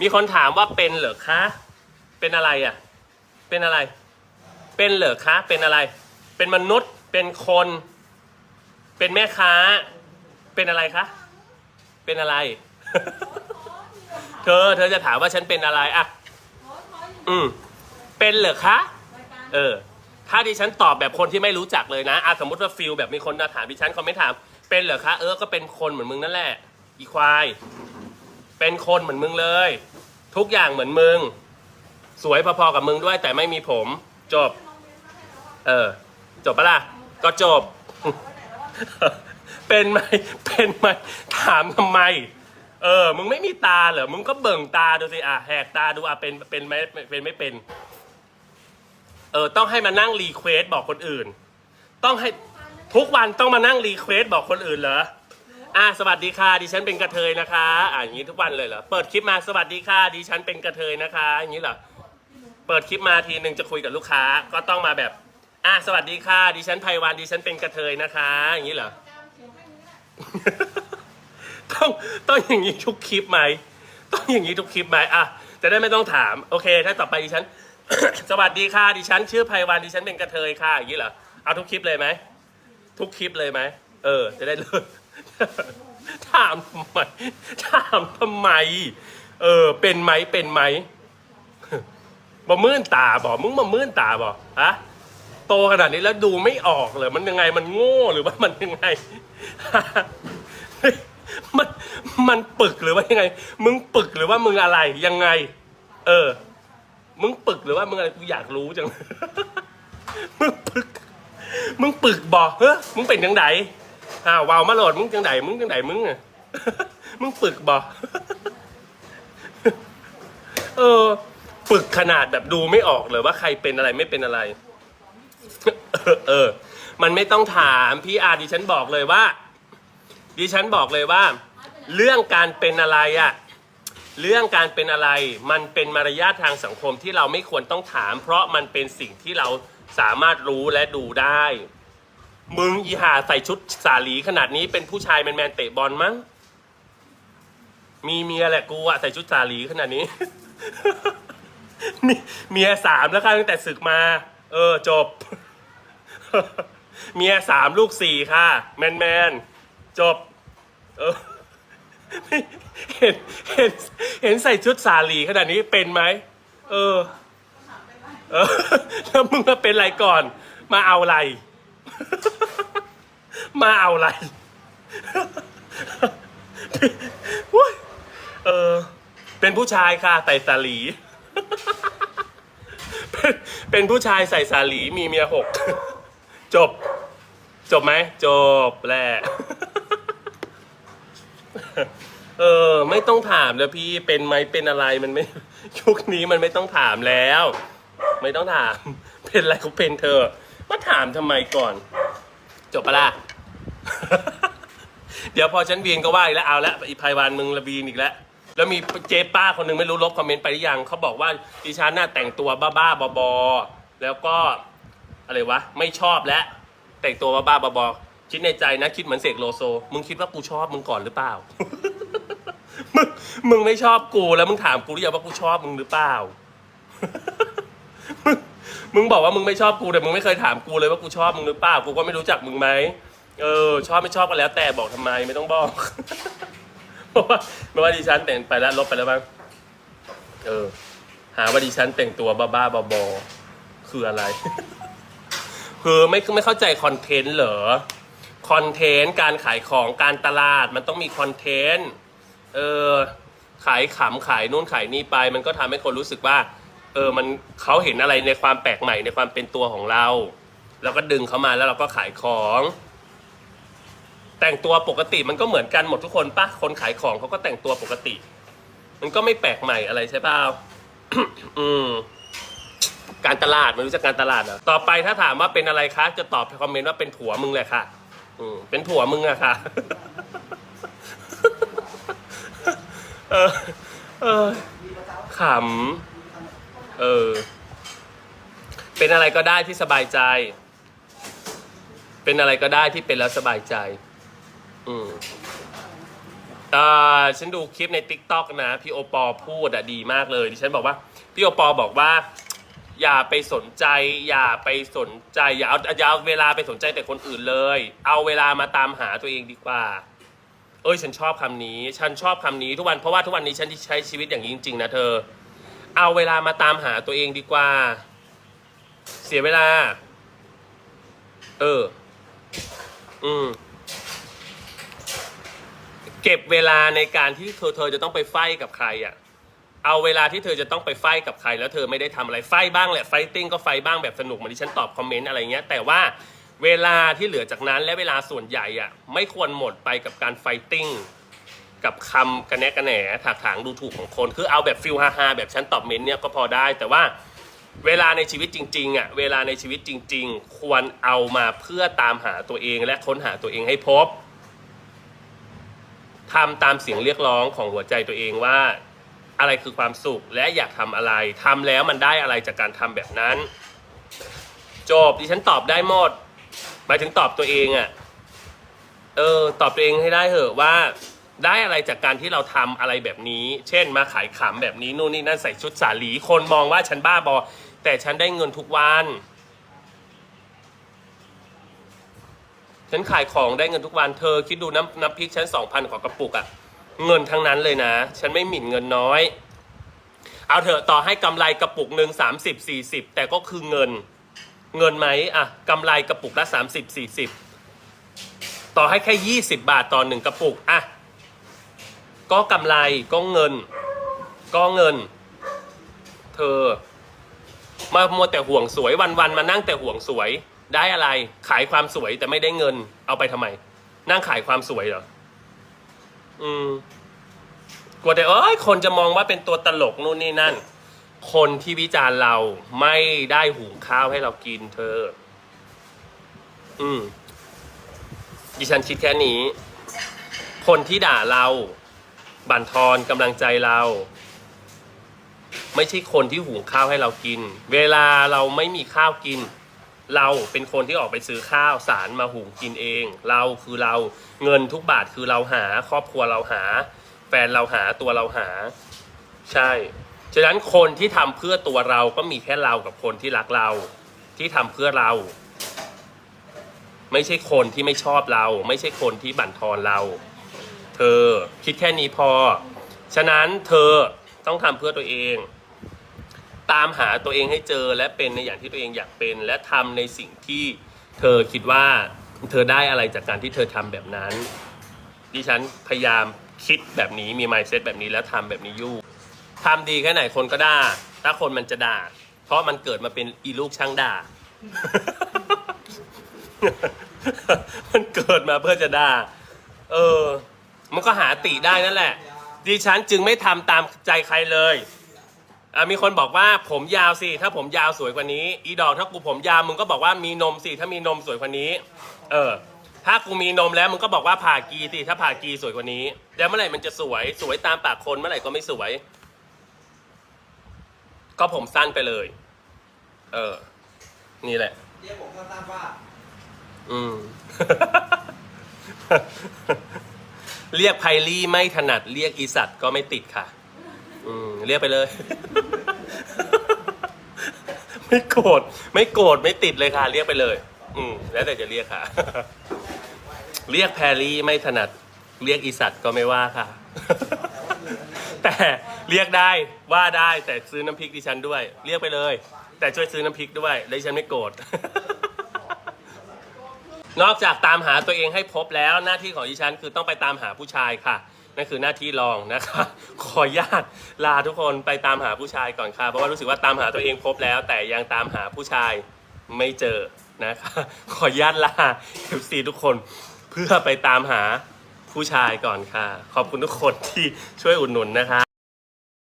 มีคนถามว่าเป็นเหรอคะ เป็นอะไรอะ เป็นอะไร เป็นเหรอคะ เป็นอะไร เป็นมนุษย์ เป็นคน เป็นแม่ค้า เป็นอะไรคะ เป็นอะไร เธอ เธอจะถามว่าฉันเป็นอะไรอะ อืม เป็นเหรอคะ เออ ถ้าดิฉันตอบแบบคนที่ไม่รู้จักเลยนะอะสมมติว่าฟิลแบบมีคนมาถามดิฉันเขาไม่ถาม เป็นเหรอคะ เออ ก็เป็นคนเหมือนมึงนั่นแหละ อีควาย เป็นคนเหมือนมึงเลย ทุกอย่างเหมือนมึง สวยพอๆกับมึงด้วย แต่ไม่มีผม จบ เออ จบปะล่ะ ก็จบ เป็นไหมเป็นไหมถามทำไม เออ มึงไม่มีตาเหรอ มึงก็เบิ่งตาดูสิ อะ แหกตาดู อะ เป็น เป็นไหมเป็นไม่เป็น เออ ต้องให้มานั่งรีเควสบอกคนอื่น ต้องให้ทุกวันต้องมานั่งรีเควสบอกคนอื่นเหรอ อะสวัสดีค่ะดิฉันเป็นกระเทยนะคะอะอย่างนี้ทุกวันเลยเหรอเปิดคลิปมาสวัสดีค่ะดิฉันเป็นกระเทยนะคะ อย่างนี้เหรอเปิดคลิปมาทีหนึ่งจะคุยกับลูกค้าก็ต้องมาแบบอะสวัสดีค่ะดิฉันไพวันดิฉันเป็นกระเทยนะคะ อย่างนี้เหรอ ต้องต้องอย่างนี้ทุกคลิปไหมต้องอย่างนี้ทุกคลิปไหมอะจะได้ไม่ต้องถามโอเค ถ้าต่อไปดิฉัน สวัสดีค่ะดิฉันชื่อไพวันดิฉันเป็นกระเทยค่ะอย่างนี้เหรอเอาทุกคลิปเลยไหมทุกคลิปเลยไหมเออ จะได้เลิก ถามทำไมถามทำไม เออ เป็นไหมเป็นไหมบ่มื่นตาบ่มึงบ่มื่นตาบ่ฮะโตขนาดนี้แล้วดูไม่ออกเลยมันยังไงมันโง่หรือว่ามันยังไงมันมันปึกหรือว่ายังไง มึงปึกหรือว่ามึงอะไรยังไง เออ มึงปึกหรือว่ามึงอะไรกูอยากรู้จังมึงปึก มึงปึกบ่เฮ้ยมึงเป็นจังได อ้าวาวมาโหลดมึงจังไดมึงจังไดมึงอะมึงปึกบ่เออปึกขนาดแบบดูไม่ออกเลยว่าใครเป็นอะไรไม่เป็นอะไร เออ มันไม่ต้องถามพี่อาดิฉันบอกเลยว่า ดิฉันบอกเลยว่า เรื่องการเป็นอะไรอะเรื่องการเป็นอะไร มันเป็นมารยาททางสังคมที่เราไม่ควรต้องถาม เพราะมันเป็นสิ่งที่เราสามารถรู้และดูได้ มึงอีหาใส่ชุดสาลีขนาดนี้เป็นผู้ชายแมนๆเตะบอลมั้ง มีเมียแหละกูอะใส่ชุดสาลีขนาดนี้ มีเมียสามแล้วค่ะตั้งแต่ศึกมา เออ จบ เมียสามลูกสี่ค่ะ แมนแมนจบ เออเห็นเห็นเห็นใส่ชุดสาลีขนาดนี้เป็นไหมเออ เออ แล้วมึงมาเป็นอะไรก่อน มาเอาอะไร มาเอาอะไรอุ๊ยเออ เป็นผู้ชายค่ะใส่สาลีเป็นเป็นผู้ชายใส่สาลีมีเมียหก จบ จบไหม จบแหละเออ ไม่ต้องถามแล้วพี่เป็นไหมเป็นอะไรมันไม่ยุคนี้มันไม่ต้องถามแล้ว ไม่ต้องถาม เป็นอะไรก็เป็นเธอ มาถามทำไมก่อน จบปะล่ะ เดี๋ยวพอฉันเวียนก็ว่าอีกแล้วเอาละอีภัยวันมึงระบีนอีกแล้วแล้วมีเจ๊ป้าคนหนึ่งไม่รู้ลบคอมเมนต์ไปหรือยังเขาบอกว่าดิฉันน่าแต่งตัวบ้าๆบอๆแล้วก็อะไรวะไม่ชอบแล้วแต่งตัวบ้าๆบอๆคิดในใจนะคิดเหมือนเสกโลโซ มึงคิดว่ากูชอบมึงก่อนหรือเปล่า มึงมึงไม่ชอบกูแล้วมึงถามกูหรือยังว่ากูชอบมึงหรือเปล่า มึงบอกว่ามึงไม่ชอบกูแต่มึงไม่เคยถามกูเลยว่ากูชอบมึงหรือเปล่ากูก็ไม่รู้จักมึงไหมเออ ชอบไม่ชอบก็แล้ว แต่บอกทำไมไม่ต้องบอกเพราะว่าไม่ว่าดิฉันแต่งไปแล้วลบไปแล้วบ้างเออ หาว่าดิฉันแต่งตัวบ้าๆบอๆคืออะไร คือไม่ไม่เข้าใจคอนเทนต์เหรอคอนเทนต์การขายของการตลาดมันต้องมีคอนเทนต์เออขายขำขายนู่นขายนี่ไป มันก็ทำให้คนรู้สึกว่า เออมันเขาเห็นอะไรในความแปลกใหม่ในความเป็นตัวของเรา แล้วก็ดึงเขามาแล้วเราก็ขายของ แต่งตัวปกติมันก็เหมือนกันหมดทุกคนปะคนขายของเขาก็แต่งตัวปกติ มันก็ไม่แปลกใหม่อะไรใช่เปล่าอืมการตลาดมันรู้จักการตลาดเหรอต่อไปถ้าถามว่าเป็นอะไรคะจะตอบในคอมเมนต์ว่าเป็นผัวมึงแหละค่ะ อืมเป็นผัวมึงอะค่ะเออเออขำ เออ เป็นอะไรก็ได้ที่สบายใจ เป็นอะไรก็ได้ที่เป็นแล้วสบายใจ อืมอ่อฉันดูคลิปใน t ิ k t o k นะ พี่โอปอพูดอะดีมากเลยดิฉันบอกว่า พี่โอปอบอกว่า อย่าไปสนใจ อย่าไปสนใจ อย่าเอาอย่าเอาเวลาไปสนใจแต่คนอื่นเลย เอาเวลามาตามหาตัวเองดีกว่า เอ้ย ฉันชอบคำนี้ ฉันชอบคำนี้ทุกวันเพราะว่าทุกวันนี้ฉันใช้ชีวิตอย่างนี้จริงๆนะเธอ เอาเวลามาตามหาตัวเองดีกว่า เสียเวลา เออ อืม เก็บเวลาในการที่เธอเธอจะต้องไปไฟกับใครอะ่ะ เอาเวลาที่เธอจะต้องไปไฟกับใคร แล้วเธอไม่ได้ทำอะไรไฟบ้างแหละไฟติ้งก็ไฟบ้างแบบสนุกเหมือนที่ฉันตอบคอมเมนต์อะไรเงี้ย แต่ว่าเวลาที่เหลือจากนั้นและเวลาส่วนใหญ่อะ ไม่ควรหมดไปกับการไฟติ้ง กับคำกระแนะกระแหนถากถางดูถูกของคน คือเอาแบบฟิลฮาๆแบบฉันตอบเมนต์เนี่ยก็พอได้ แต่ว่าเวลาในชีวิตจริงๆอะเวลาในชีวิตจริง ๆ ควรเอามาเพื่อตามหาตัวเองและค้นหาตัวเองให้พบทำตามเสียงเรียกร้องของหัวใจตัวเองว่า อะไรคือความสุขและอยากทำอะไรทำแล้วมันได้อะไรจากการทำแบบนั้น จบดิฉันตอบได้หมดหมายถึงตอบตัวเองอะ่ะเออ ตอบตัวเองให้ได้เหอะว่า ได้อะไรจากการที่เราทำอะไรแบบนี้ เช่นมาขายขำแบบนี้นู่นนี่นั่นใส่ชุดสาหลี คนมองว่าฉันบ้าบอ แต่ฉันได้เงินทุกวัน ฉันขายของได้เงินทุกวัน เธอคิดดูน้ำน้ำพริกฉันสองพันกว่ากระปุกอะเงินทั้งนั้นเลยนะ ฉันไม่หมิ่นเงินน้อย เอาเถอะต่อให้กำไรกระปุกหนึ่งสามสิบสี่สิบแต่ก็คือเงิน เงินไหมอะกำไรกระปุกละสามสิบสี่สิบต่อให้แค่ยี่สิบบาทต่อหนึ่งกระปุกอะ ก็กำไรก็เงิน ก็เงิน เธอ มามัวแต่ห่วงสวยวันๆมานั่งแต่ห่วงสวย ได้อะไร ขายความสวยแต่ไม่ได้เงิน เอาไปทำไม นั่งขายความสวยเหรออืมกลัวแต่เอ้ยคนจะมองว่าเป็นตัวตลกนู่นนี่นั่น คนที่วิจารณ์เราไม่ได้หุงข้าวให้เรากินเธอ อืมดิฉันคิดแค่นี้ คนที่ด่าเรา บั่นทอนกำลังใจเรา ไม่ใช่คนที่หุงข้าวให้เรากิน เวลาเราไม่มีข้าวกิน เราเป็นคนที่ออกไปซื้อข้าวสารมาหุงกินเอง เราคือเราเงินทุกบาทคือเราหา ครอบครัวเราหา แฟนเราหาตัวเราหา ใช่ฉะนั้นคนที่ทำเพื่อตัวเราก็มีแค่เรากับคนที่รักเรา ที่ทำเพื่อเรา ไม่ใช่คนที่ไม่ชอบเรา ไม่ใช่คนที่บั่นทอนเรา เธอคิดแค่นี้พอ ฉะนั้นเธอต้องทำเพื่อตัวเอง ตามหาตัวเองให้เจอและเป็นในอย่างที่ตัวเองอยากเป็น และทำในสิ่งที่เธอคิดว่าเธอได้อะไรจากการที่เธอทำแบบนั้นดิฉันพยายามคิดแบบนี้มี mindset แบบนี้แล้วทำแบบนี้อยู่ทำดีแค่ไหนคนก็ด่าถ้าคนมันจะด่า เพราะมันเกิดมาเป็นอีลูกช่างด่า มันเกิดมาเพื่อจะด่า เออ มันก็หาติได้นั่นแหละ ดิฉันจึงไม่ทำตามใจใครเลยอะมีคนบอกว่าผมยาวสิ ถ้าผมยาวสวยกว่านี้ อีดอกถ้ากูผมยาวมึงก็บอกว่ามีนมสิ ถ้ามีนมสวยกว่านี้ เออ ถ้ากูมีนมแล้วมึงก็บอกว่าผ่ากีสิ ถ้าผ่ากีสวยกว่านี้แล้วเมื่อไหร่มันจะสวย สวยตามปากคนเมื่อไหร่ก็ไม่สวย ก็ผมสั้นไปเลย เออ นี่แหละเรียกผมสั้นๆว่า อืม เรียกไพลี่ไม่ถนัดเรียกอีสัตว์ก็ไม่ติดค่ะ อืมเรียกไปเลย ไม่โกรธไม่โกรธไม่ติดเลยค่ะ เรียกไปเลย อืมแล้วแต่จะเรียกค่ะ เรียกแพรลี่ไม่ถนัด เรียกอีสัตว์ก็ไม่ว่าค่ะ แต่เรียกได้ว่าได้แต่ซื้อน้ำพริกดิฉันด้วย เรียกไปเลย แต่ช่วยซื้อน้ำพริกด้วยดิฉันไม่โกรธ นอกจากตามหาตัวเองให้พบแล้วหน้าที่ของดิฉันคือต้องไปตามหาผู้ชายค่ะนั่นคือหน้าที่รองนะคะ ขออนุญาตลาทุกคนไปตามหาผู้ชายก่อนค่ะ เพราะว่ารู้สึกว่าตามหาตัวเองพบแล้ว แต่ยังตามหาผู้ชายไม่เจอนะคะ ขออนุญาตลา FC ทุกคนเพื่อไปตามหาผู้ชายก่อนค่ะ ขอบคุณทุกคนที่ช่วยอุดหนุนนะคะ